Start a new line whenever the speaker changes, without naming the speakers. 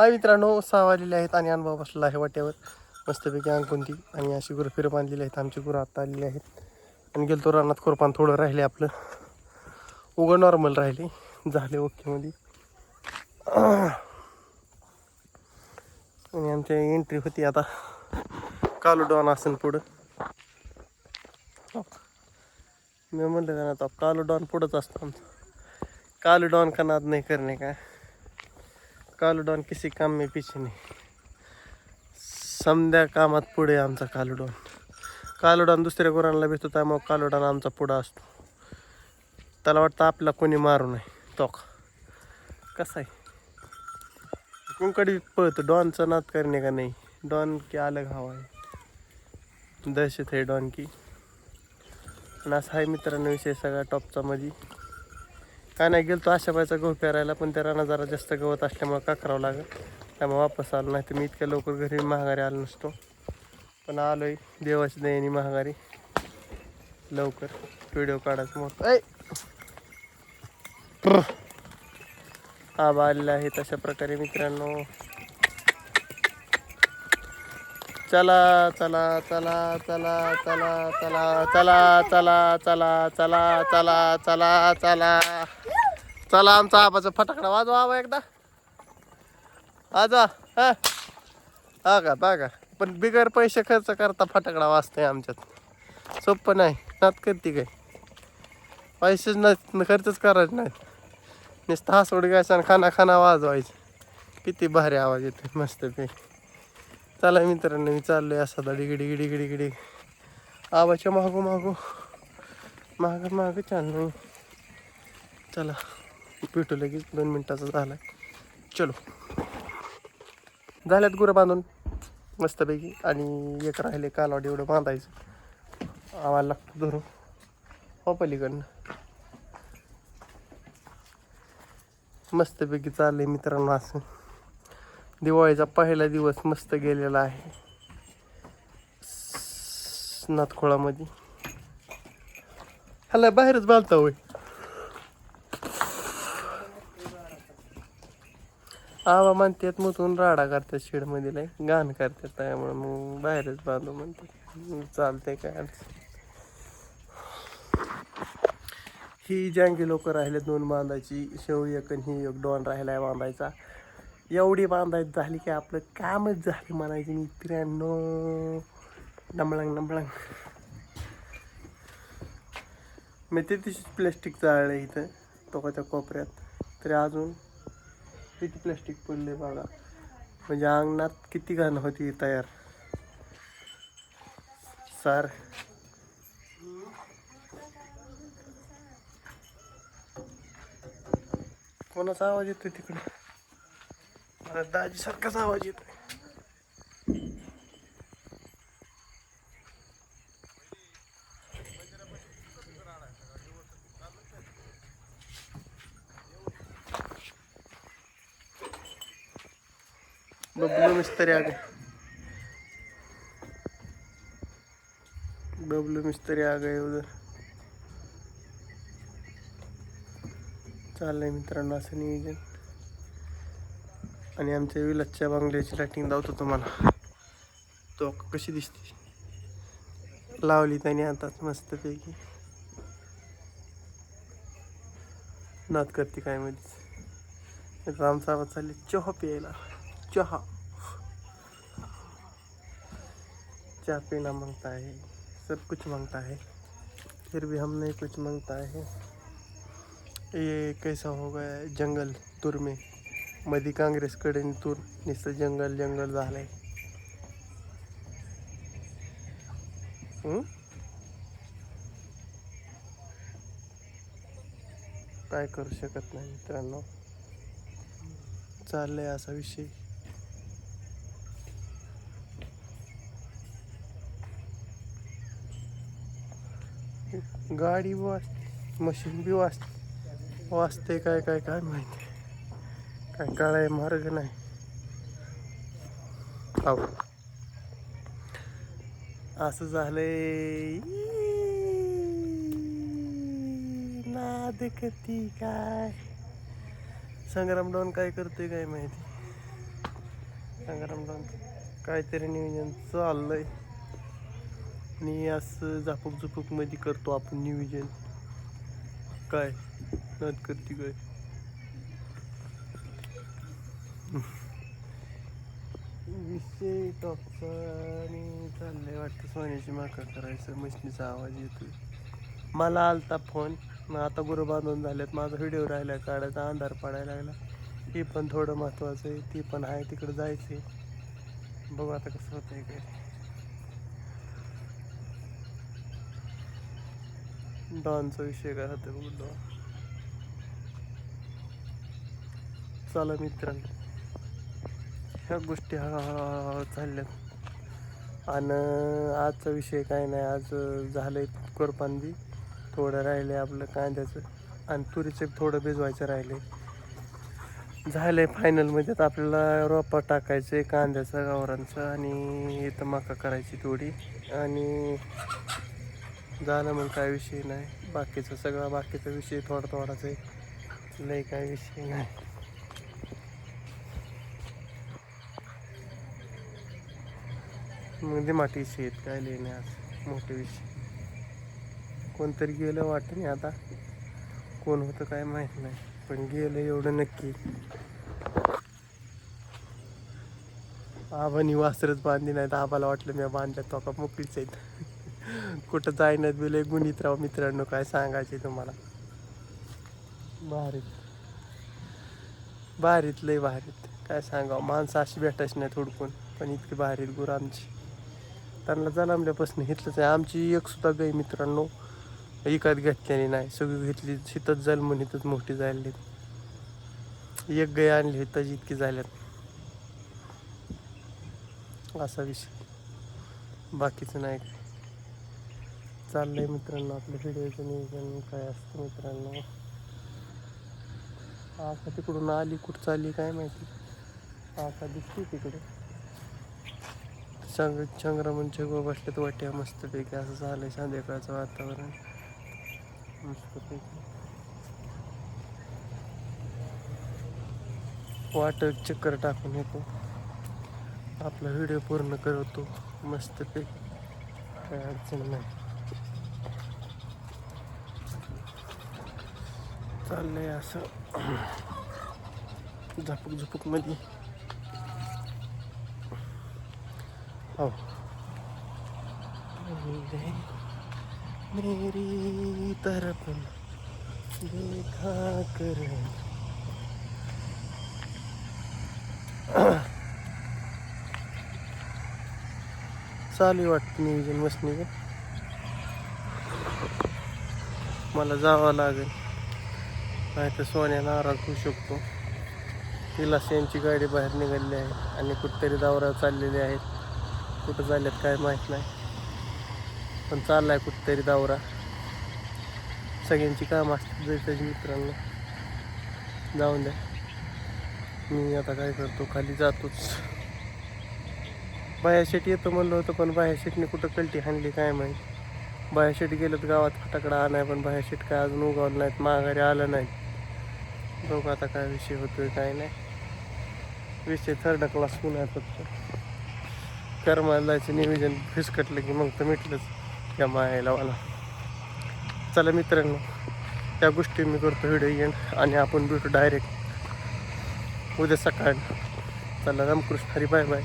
हा मित्रांनो सहा वाजलेले आहेत आणि अनुभव बसलेला आहे वाट्यावर. मस्तपैकी अंकुंती आणि अशी गुरं फिरं बांधलेली आहेत. आमची गुरं आत्ता आलेली आहेत. आणि गेलतो रानात कोरपान थोडं राहिले आपलं. उघड नॉर्मल राहिले. झाले ओकेमध्ये आणि आमची एंट्री होती आता. कालो डॉन असेल पुढं. मी म्हणलं का ना आता कालो डॉन पुढंच असतो आमचं. कालो डॉन का नाद नाही करणे का? कालूडॉन किसी काम में पीछे नहीं। समद्या कामात पुढे आमचा कालू डॉन दुसऱ्या गुरांना भेटतो त्यामुळे कालूडॉन आमचा पुढं असतो। त्याला वाटतं आपला कोणी मारू नये तो कसा आहे? कुंकडी पळतो डॉनचा नात करणे का नाही? डॉन की अलग हवा आहे। दहशत आहे डॉन की। आणि असा आहे मित्रांनो विषय सगळा टॉपचा मध्ये काय नाही गेलो तो अशा बायचा गहू पेरायला पण त्या राणा जरा जास्त गवत असल्यामुळे का करावं लागेल? त्यामुळे वापस आलो नाही. तर मी इतक्या लवकर घरी महागारी आलो नसतो. पण आलोय देवाची दयानी महागारी. लवकर व्हिडिओ काढायचं मग. ऐ! आबा आलेला आहे तशा प्रकारे मित्रांनो. चला चला चला चला चला चला चला चला चला चला चला चला चला चला आमचा आबाचा फटाकडा वाजवा आबा एकदा वाजवा हा हा का बघा पण बिगर पैसे खर्च करता फटाकडा वाजतोय आमच्यात सोपं नाही नात करते काय पैसेच नाही खर्चच करायचं नाही नुसतं हसवड घ्यायचं आणि खाना खाना वाजवायचं किती भारी आवाज येतो मस्त पैकी चला मित्रांनो मी चाललोय असा डिगडी गिडी गिडी गिडी आवाच्या मागो मागो माग माग चाललो चला भेटू लगेच दोन मिनिटाचा झाला चलो. झाल्यात गुरं बांधून मस्तपैकी. आणि एक राहिले कालवाड एवढं बांधायचं. आम्हाला लागतं धरून. हो पलीकडनं. मस्तपैकी चाललंय मित्रांनो असं. दिवाळीचा पहिला दिवस मस्त गेलेला आहे. नातखोळामध्ये हल्ला बाहेरच बांधता होय. आवा म्हणतात मधून राडा करतात शेडमध्ये लाई घाण करतात त्यामुळे मग बाहेरच बांधू म्हणते चालते काय अडचण. ही जंगी लोक राहिले दोन बांधायची. शेव एक आणि ही एक डॉन राहिलाय बांधायचा. एवढी बांधायची झाली की आपलं कामच झाली म्हणायची त्र्याण्णव. डंबळंग नमळंग मी ते तिशीच प्लॅस्टिक जाळलं इथं टोकाच्या कोपऱ्यात. तरी अजून किती प्लॅस्टिक पडले बघा. म्हणजे अंगणात किती घाण होती तयार. सार. कोणाचा आवाज येतोय तिकडे? मला दाजी सारखाच आवाज येतोय बबलू मिस्त्री आ गए बबलू मिस्त्री आ गए उधर चाललंय मित्रांनो असं नियोजन आणि आमच्या विलासच्या बांगल्याची लाईटिंग दावतो तुम्हाला. तो कशी दिसते? लावली त्याने आताच मस्तपैकी. नात करते काय मध्येच रामसाहेब चालले चहा प्यायला. चहा. चहा पीना मांगता है सब कुछ मांगता है फिर भी हम नहीं कुछ मांगता है. ये कैसा हो गया जंगल तुर में? मधी काँग्रेसकडे आणि तूर नुसतं जंगल जंगल झालंय. काय करू शकत नाही मित्रांनो. चाललंय असा विषय. गाडी वाच मशीन बी वाच वाचते काय काय काय माहिती. काय कळाय मार्ग नाही. हो असं झालंय. नाद कती काय? संग्राम डॉन काय करतोय काय माहिती? संग्रामराव काहीतरी नियोजन चाललंय. आणि असं झापूक झुपूकमध्ये करतो आपण नियोजन. काय? नद करते काय? विषय टॉपचा आणि चाललंय वाटतं सोन्याची माका करायचं मशनीचा आवाज येतो मला आलता फोन मग आता गुरु बांधून झाल्यात माझा व्हिडिओ राहिला काढायचा अंधार पडायला लागला. हे पण थोडं महत्वाचं आहे ती पण आहे तिकडं जायचंय. बघू आता कसं होतंय काय डॉनचा विषय काय होतं बघू डॉन. चला मित्रांनो. ह्या गोष्टी हळूहळू चालल्यात. आणि आजचा विषय काय नाही आज झालंय कोरपांदी थोडं राहिले आपलं कांद्याचं. आणि तुरीचं थोडं भिजवायचं राहिले झालंय फायनलमध्ये तर आपल्याला रोपा टाकायचं आहे कांद्याचं गावरांचं आणि इथं मका करायची थोडी. आणि झालं मग काय विषय नाही. बाकीचं सगळा बाकीचा विषय थोडा थोडाच आहे. लय काय विषय नाही. म्हणजे मातीचे आहेत काय लेणे आज मोठे विषय. कोणतरी गेलं वाटत नाही आता. कोण होतं काय माहीत नाही पण गेलं एवढं नक्की. आबानी वासरच बांधली नाही तर आबाला वाटलं मी बांधल्या तो का मोकळीच आहेत. कुठं जायनात बिले गुणीत राव मित्रांनो काय सांगायचे तुम्हाला. भारीत. भारीत लय भारीत. काय सांगावं? माणसं अशी भेटायची नाही हुडकून पण इतकी भारीत गुरांची आमची. त्यांना जन्मल्यापासून घेतलंच आहे. आमची एक सुद्धा गाई मित्रांनो एकात घेतलेली नाही. सगळी घेतली शेतात म्हणून इथंच मोठी झाली एक गाय आणली तशी इतकी झाल्यात. असा विषय. बाकीचं नाही काय. चाललंय मित्रांनो आपल्या व्हिडिओचं नियोजन काय असतं मित्रांनो. आता तिकडून आली कुठं चालली काय माहिती. आता दिसते तिकडे. चांग संग्रामांच्या गो बसल्यात वाट्या मस्तपैकी असं झालं आहे संध्याकाळचं वातावरण. मस्तपैकी. वाट चक्कर टाकून येतो. आपला व्हिडिओ पूर्ण करतो. मस्तपैकी. काय अडचण नाही. चाललंय असं. झपक झुपूकमध्ये. हो. मेरी तरफ देखा कर। चालू वाटतं नियोजन मशनीचं मला जावं लागेल. नाही तर सोन्या नाराज होऊ शकतो. तिला यांची गाडी बाहेर निघाली आहे आणि कुठेतरी दौरा चाललेले आहेत कुठं चालल्यात काय माहीत नाही. पण चाललाय कुठंतरी दौरा सगळ्यांची काम असतात जायचं मित्रांनो. जाऊन द्या. मी आता काय करतो खाली जातोच. बाहेर शेट येतो म्हणलं होतं पण बाहेर शेटने कुठं कलटी हाणली काय माहीत. बाहेर शेट गेलं तर गावात फटाकडा आणाय पण बाहेर शेट काय अजून उगवलं नाहीत माघारी आलं नाही. बघू आता काय विषय होतोय काय नाही. विषय थर्ड क्लास पुन्हा फक्त कर्माला जायचं नियोजन फिसकटलं की मग तर मिटलंच या मायाला मला चला मित्रांनो त्या गोष्टी मी करतो व्हिडिओ येईन आणि आपण भेटू डायरेक्ट उद्या सकाळ. चला रामकृष्ण हरी बाय बाय.